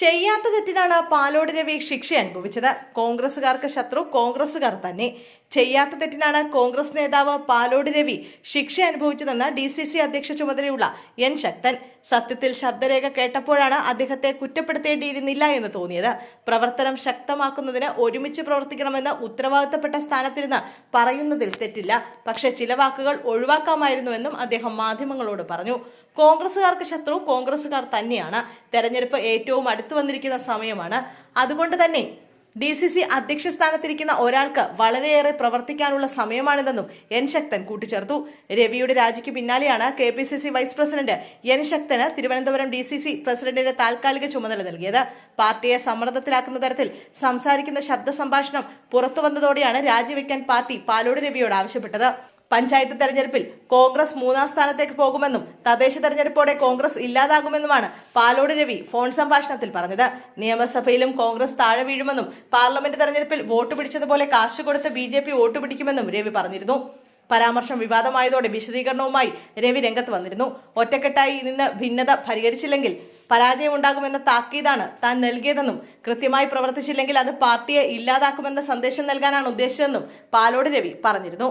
ചെയ്യാത്ത തെറ്റിനാണ് പാലോട് രവി ശിക്ഷ അനുഭവിച്ചത്. കോൺഗ്രസുകാർക്ക് ശത്രു കോൺഗ്രസുകാർ തന്നെ. ചെയ്യാത്ത തെറ്റിനാണ് കോൺഗ്രസ് നേതാവ് പാലോട് രവി ശിക്ഷ അനുഭവിച്ചതെന്ന് ഡി സി സി അധ്യക്ഷ ചുമതലയുള്ള എൻ ശക്തൻ. സത്യത്തിൽ ശബ്ദരേഖ കേട്ടപ്പോഴാണ് അദ്ദേഹത്തെ കുറ്റപ്പെടുത്തേണ്ടിയിരുന്നില്ല എന്ന് തോന്നിയത്. പ്രവർത്തനം ശക്തമാക്കുന്നതിന് ഒരുമിച്ച് പ്രവർത്തിക്കണമെന്ന് ഉത്തരവാദിത്തപ്പെട്ട സ്ഥാനത്തിരുന്ന് പറയുന്നതിൽ തെറ്റില്ല. പക്ഷേ ചില വാക്കുകൾ ഒഴിവാക്കാമായിരുന്നുവെന്നും അദ്ദേഹം മാധ്യമങ്ങളോട് പറഞ്ഞു. കോൺഗ്രസുകാർക്ക് ശത്രു കോൺഗ്രസുകാർ തന്നെയാണ്. തെരഞ്ഞെടുപ്പ് ഏറ്റവും അടുത്തു വന്നിരിക്കുന്ന സമയമാണ്. അതുകൊണ്ട് തന്നെ ഡി സി സി അധ്യക്ഷ സ്ഥാനത്തിരിക്കുന്ന ഒരാൾക്ക് വളരെയേറെ പ്രവർത്തിക്കാനുള്ള സമയമാണിതെന്നും എൻ ശക്തൻ കൂട്ടിച്ചേർത്തു. രവിയുടെ രാജിക്ക് പിന്നാലെയാണ് K P C C vice president N ശക്തന് തിരുവനന്തപുരം ഡി സി സി പ്രസിഡന്റിന്റെ താൽക്കാലിക ചുമതല നൽകിയത്. പാർട്ടിയെ സമ്മർദ്ദത്തിലാക്കുന്ന തരത്തിൽ സംസാരിക്കുന്ന ശബ്ദ സംഭാഷണം പുറത്തുവന്നതോടെയാണ് രാജിവെക്കാൻ പാർട്ടി പാലോട് രവിയോട് ആവശ്യപ്പെട്ടത്. പഞ്ചായത്ത് തെരഞ്ഞെടുപ്പിൽ കോൺഗ്രസ് മൂന്നാം സ്ഥാനത്തേക്ക് പോകുമെന്നും തദ്ദേശ തെരഞ്ഞെടുപ്പോടെ കോൺഗ്രസ് ഇല്ലാതാകുമെന്നുമാണ് പാലോട് രവി ഫോൺ സംഭാഷണത്തിൽ പറഞ്ഞത്. നിയമസഭയിലും കോൺഗ്രസ് താഴെ വീഴുമെന്നും പാർലമെന്റ് തെരഞ്ഞെടുപ്പിൽ വോട്ട് പിടിച്ചതുപോലെ കാശ് കൊടുത്ത് ബി ജെ പി വോട്ട് പിടിക്കുമെന്നും രവി പറഞ്ഞിരുന്നു. പരാമർശം വിവാദമായതോടെ വിശദീകരണവുമായി രവി രംഗത്ത് വന്നിരുന്നു. ഒറ്റക്കെട്ടായി നിന്ന് ഭിന്നത പരിഹരിച്ചില്ലെങ്കിൽ പരാജയമുണ്ടാകുമെന്ന താക്കീതാണ് താൻ നൽകിയതെന്നും കൃത്യമായി പ്രവർത്തിച്ചില്ലെങ്കിൽ അത് പാർട്ടിയെ ഇല്ലാതാക്കുമെന്ന സന്ദേശം നൽകാനാണ് ഉദ്ദേശിച്ചതെന്നും പാലോട് രവി പറഞ്ഞിരുന്നു.